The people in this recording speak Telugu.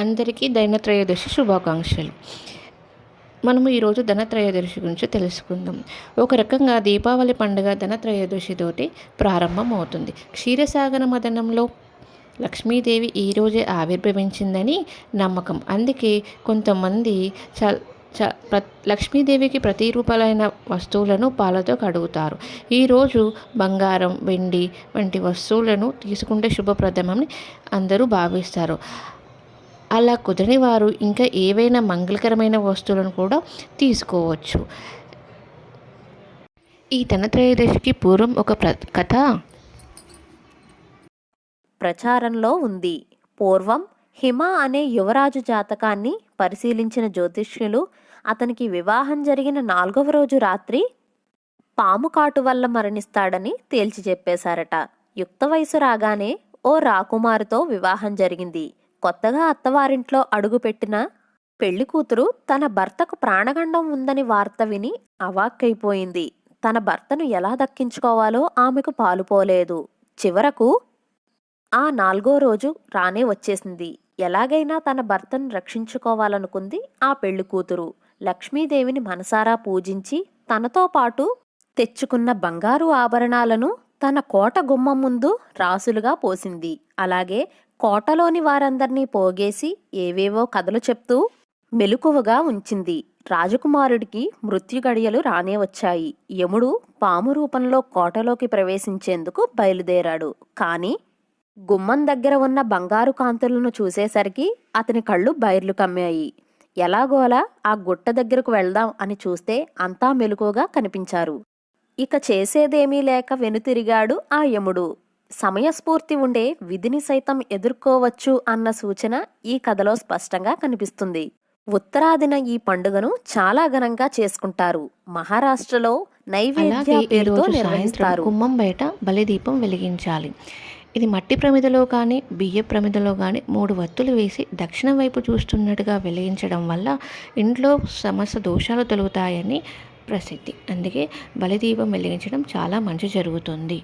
అందరికీ ధనత్రయోదశి శుభాకాంక్షలు. మనము ఈరోజు ధనత్రయోదశి గురించి తెలుసుకుందాం. ఒక రకంగా దీపావళి పండుగ ధనత్రయోదశితోటి ప్రారంభం అవుతుంది క్షీరసాగర మదనంలో లక్ష్మీదేవి ఈరోజే ఆవిర్భవించిందని నమ్మకం. అందుకే కొంతమంది చ చ ప్ర లక్ష్మీదేవికి ప్రతిరూపాలైన వస్తువులను పాలతో కడుగుతారు. ఈరోజు బంగారం వెండి వంటి వస్తువులను తీసుకుంటే శుభప్రదమని అందరూ భావిస్తారు. అలా కుదరని వారు ఇంకా ఏవైనా మంగళకరమైన వస్తువులను కూడా తీసుకోవచ్చు. ఈ ధనత్రయోదశికి పూర్వం ఒక ప్ర కథ? ప్రచారంలో ఉంది. పూర్వం హిమ అనే యువరాజు జాతకాన్ని పరిశీలించిన జ్యోతిష్యులు అతనికి వివాహం జరిగిన నాలుగవ రోజు రాత్రి పాము కాటు వల్ల మరణిస్తాడని తేల్చి చెప్పేశారట. యుక్త వయసు రాగానే ఓ రాకుమారుతో వివాహం జరిగింది. కొత్తగా అత్తవారింట్లో అడుగుపెట్టిన పెళ్ళి కూతురు తన భర్తకు ప్రాణగండం ఉందని వార్త విని అవాక్కైపోయింది. తన భర్తను ఎలా దక్కించుకోవాలో ఆమెకు పాలుపోలేదు చివరకు ఆ నాలుగో రోజు రానే వచ్చేసింది. ఎలాగైనా తన భర్తను రక్షించుకోవాలనుకుంది ఆ పెళ్ళి కూతురు. లక్ష్మీదేవిని మనసారా పూజించి తనతో పాటు తెచ్చుకున్న బంగారు ఆభరణాలను తన కోట గుమ్మం ముందు రాసులుగా పోసింది. అలాగే కోటలోని వారందర్నీ పోగేసి ఏవేవో కథలు చెప్తూ మెలకువగా ఉంచింది. రాజకుమారుడికి మృత్యుగడియలు రానే వచ్చాయి. యముడు పాము రూపంలో కోటలోకి ప్రవేశించేందుకు బయలుదేరాడు. కాని గుమ్మం దగ్గర ఉన్న బంగారు కాంతులను చూసేసరికి అతని కళ్ళు బైర్లు కమ్మాయి. ఎలాగోలా ఆ గుట్ట దగ్గరకు వెళ్దాం అని చూస్తే అంతా మెలుకువగా కనిపించారు. ఇక చేసేదేమీ లేక వెనుతిరిగాడు ఆ యముడు. సమయస్ఫూర్తి ఉండే విధిని సైతం ఎదుర్కోవచ్చు అన్న సూచన ఈ కథలో స్పష్టంగా కనిపిస్తుంది. ఉత్తరాదిన ఈ పండుగను చాలా ఘనంగా చేసుకుంటారు. మహారాష్ట్రలో నైవేద్య పేరుతో నిర్వహిస్తారు. గుమ్మం బయట బలిదీపం వెలిగించాలి. ఇది మట్టి ప్రమిదలో కానీ బియ్య ప్రమిదలో కానీ మూడు వత్తులు వేసి దక్షిణం వైపు చూస్తున్నట్టుగా వెలిగించడం వల్ల ఇంట్లో సమస్త దోషాలు తొలుగుతాయని ప్రసిద్ధి. అందుకే బలిదీపం వెలిగించడం చాలా మంచి జరుగుతుంది.